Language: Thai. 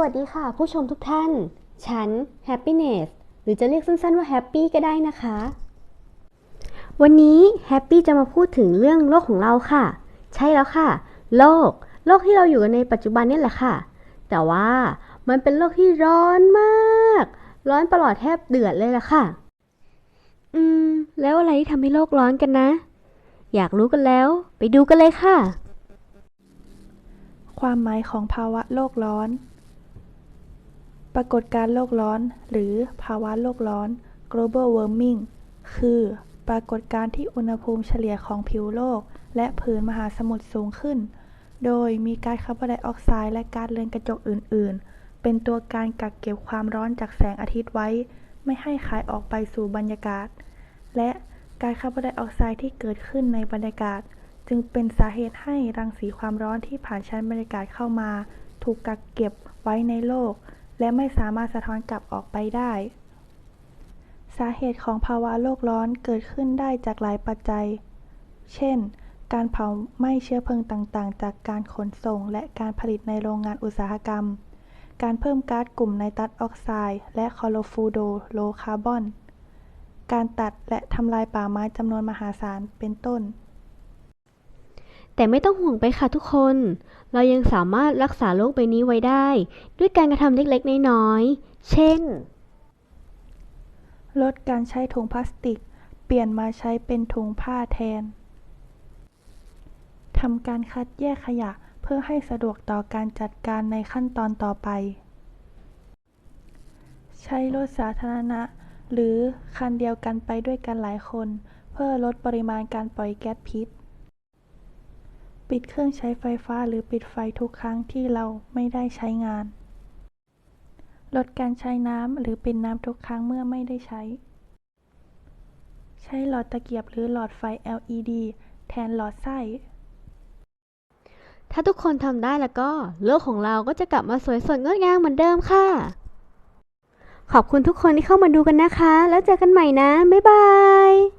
วัสดีค่ะ ผู้ชมทุกท่าน ฉัน Happiness หรือจะเรียกสั้นๆว่า Happy ก็ได้นะคะ วันนี้ Happy จะมาพูดถึงเรื่องโลกของเราค่ะ ใช่แล้วค่ะ โลก โลกที่เราอยู่กันในปัจจุบันนี่แหละค่ะ แต่ว่ามันเป็นโลกที่ร้อนมาก ร้อนประหลอดแทบเดือดเลยล่ะค่ะ อืม แล้วอะไรที่ทำให้โลกร้อนกันนะ อยากรู้กันแล้ว ไปดูกันเลยค่ะ ความหมายของภาวะโลกร้อน รากฏการณ์โลกร้อน หรือภาวะโลกร้อน global warming คือปรากฏการณ์ที่อุณหภูมิเฉลี่ยของผิวโลก และผืนมหาสมุทรสูงขึ้น โดยมีก๊าซคาร์บอนไดออกไซด์และก๊าซเรือนกระจกอื่น ๆ เป็นตัวการกักเก็บความร้อนจากแสงอาทิตย์ไว้ ไม่ให้คายออกไปสู่บรรยากาศ และก๊าซคาร์บอนไดออกไซด์ที่เกิดขึ้นในบรรยากาศ จึงเป็นสาเหตุให้รังสีความร้อนที่ผ่านชั้นบรรยากาศเข้ามา ถูกกักเก็บไว้ในโลก และไม่สามารถสะท้อนกลับออกไปได้ สาเหตุของภาวะโลกร้อนเกิดขึ้นได้จากหลายปัจจัย เช่น การเผาไหม้เชื้อเพลิงต่างๆ จากการขนส่งและการผลิตในโรงงานอุตสาหกรรม การเพิ่มก๊าซกลุ่มไนตรัสออกไซด์และคลอโรฟูโรโลคาร์บอน การตัดและทำลายป่าไม้จำนวนมหาศาล เป็นต้น แต่ไม่ต้องห่วงไปค่ะทุกคน เรายังสามารถรักษาโรคใบนี้ไว้ได้ ด้วยการกระทำเล็กๆ น้อยๆ เช่น ลดการใช้ถุงพลาสติก เปลี่ยนมาใช้เป็นถุงผ้าแทน ทำการคัดแยกขยะเพื่อให้สะดวกต่อการจัดการในขั้นตอนต่อไป ใช้รถสาธารณะ หรือคันเดียวกันไปด้วยกันหลายคน เพื่อลดปริมาณการปล่อยแก๊สพิษ ปิดเครื่องใช้ไฟฟ้าหรือปิดไฟทุกครั้งที่เราไม่ได้ใช้งาน ลดการใช้น้ำหรือปิดน้ำทุกครั้งเมื่อไม่ได้ใช้ ใช้หลอดตะเกียบหรือหลอดไฟ LED แทนหลอดไส้ ถ้าทุกคนทำได้แล้วก็ โลกของเราก็จะกลับมาสวยสดงดงามเหมือนเดิมค่ะ ขอบคุณทุกคนที่เข้ามาดูกันนะคะ แล้วเจอกันใหม่นะ บ๊ายบาย